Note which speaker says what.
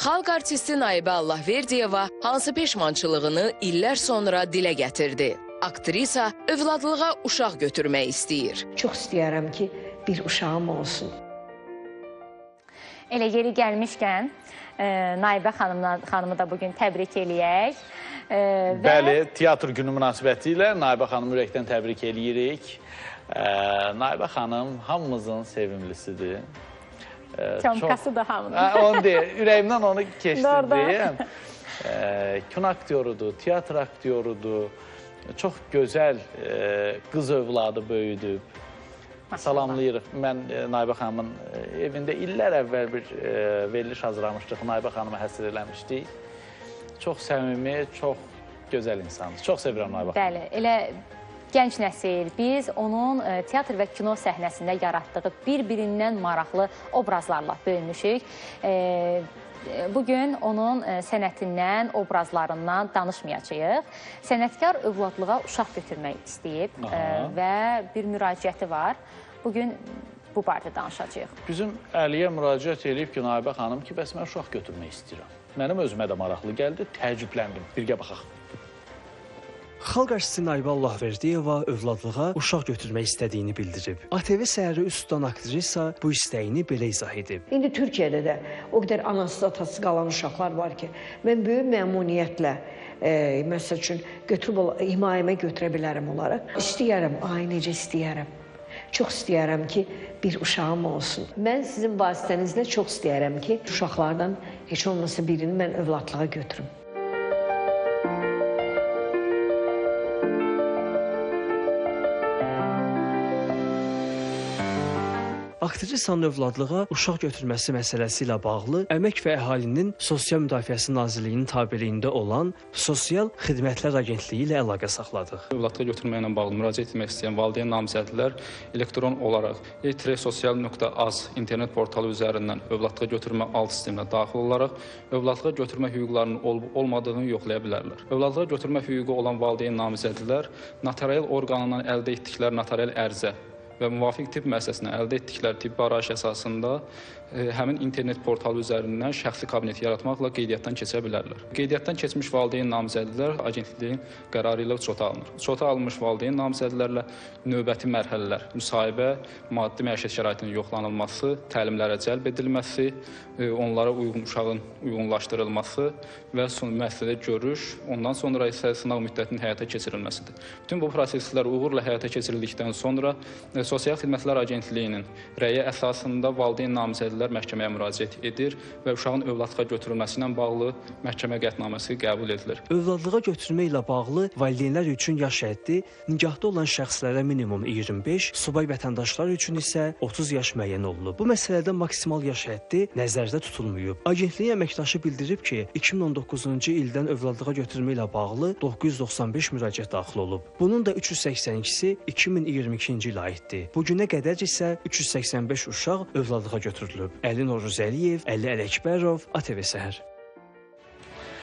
Speaker 1: Xalq artisti Naibə Allahverdiyeva hansı peşmançılığını illər sonra dilə gətirdi. Aktrisa övladlığa uşaq götürmək istəyir.
Speaker 2: Çox istəyərəm ki, bir uşağım olsun.
Speaker 3: Elə yeri gəlmişkən, e, Naibə xanımla xanımı da bu gün təbrik eləyək. E, və
Speaker 4: Bəli, teatr günü münasibəti ilə Naibə xanımı ürəkdən təbrik eləyirik. Ə, Naibə xanım hamımızın sevimlisidir. Ə,
Speaker 3: Çomkası da hamının.
Speaker 4: Hə, onu deyir. Ürəyimdən onu
Speaker 3: Doğru.
Speaker 4: keçdirdim. Ə, kino aktyorudur, teatr aktyorudur. Çox gözəl ə, qız övladı böyüdüb. Salamlayırıq. Mən e, Naibə xanımın e, evində illər əvvəl bir e, veriliş hazırlamışdıq. Naibə xanıma həsr eləmişdik. Çox səmimi, çox gözəl insandır. Çox sevirəm Naibə xanımı.
Speaker 3: Bəli, elə gənc nəsil biz onun e, teatr və kino səhnəsində yaratdığı bir-birindən maraqlı obrazlarla böyümüşük. E, Bu gün onun e, sənətindən, obrazlarından danışmayacağıq. Sənətkar övladlığa uşaq götürmək istəyib
Speaker 4: Aha.
Speaker 3: və bir müraciəti var. Bu gün bu barədə danışacağıq.
Speaker 4: Bizim Əliyə müraciət edib ki, Naibə xanım ki, bəs mən uşaq götürmək istəyirəm. Mənim özümə də maraqlı gəldi, təəccübləndim. Birgə baxaq.
Speaker 5: Xalq artisti Naibə Allahverdiyeva övladlığa uşaq götürmək istədiyini bildirib. ATV səhəri üst tutan aktrisa bu istəyini belə izah edib.
Speaker 2: İndi Türkiyədə də o qədər anasız, atasız qalan uşaqlar var ki, mən böyük məmnuniyyətlə e, məsəl üçün götürüb himayəmə götürə bilərəm onları. İstəyərəm, ay necə istəyərəm. Çox istəyərəm ki, bir uşağım olsun. Mən sizin vasitənizlə çox istəyərəm ki, uşaqlardan heç olmasa birini mən övladlığa götürüm.
Speaker 5: Aktrisanın övladlığa uşaq götürməsi məsələsi ilə bağlı Əmək və Əhalinin Sosial Müdafiəsi Nazirliyinin tabeliyində olan Sosial Xidmətlər Agentliyi ilə əlaqə saxladıq.
Speaker 6: Övladlığa götürməklə bağlı müraciət etmək istəyən valideyn namizədlər elektron olaraq e-sosial.az internet portalı üzərindən övladlığa götürmə alt sisteminə daxil olaraq övladlığa götürmə hüquqlarının olub olmadığını yoxlaya bilərlər. Övladlığa götürmə hüququ olan valideyn namizədlər notarial orqanından əldə etdikləri notarial ərizə və müvafiq tibb müəssisəsindən əldə etdikləri tibbi arayış əsasında e, həmin internet portalı üzərindən şəxsi kabinet yaratmaqla qeydiyyatdan keçə bilərlər. Qeydiyyatdan keçmiş valideyn namizədlər agentliyin qərarı ilə uçota alınır. Uçota alınmış valideyn namizədlərlə növbəti mərhələlər, müsahibə, maddi məişət şəraitinin yoxlanılması, təlimlərə cəlb edilməsi, e, onlara uyğun uşağın uyğunlaşdırılması və son müəssisədə görüş, ondan sonra isə sınaq müddətinin həyata keçirilməsidir. Bütün bu proseslər uğurla həyata keçirildikdən sonra e, Sosial Xidmətlər Agentliyinin rəyi əsasında valideyn namizədlər məhkəməyə müraciət edir və uşağın övladlığa götürülməsi ilə bağlı məhkəmə qətnaməsi qəbul edilir.
Speaker 5: Övladlığa götürmə ilə bağlı valideynlər üçün yaş həddi nikahda olan şəxslərə minimum 25, subay vətəndaşlar üçün isə 30 yaş müəyyən olunub. Bu məsələdə maksimal yaş həddi nəzərdə tutulmayıb. Agentliyin əməkdaşı bildirib ki, 2019-cu ildən övladlığa götürmə ilə bağlı 995 müraciət daxil olub. Bunun da 382-si 2022-ci ilə aiddir. Bu günə qədər isə 385 uşaq övladlığa götürülüb. Əli Novruzəliyev, Əli Ələkbərov, ATV Səhər.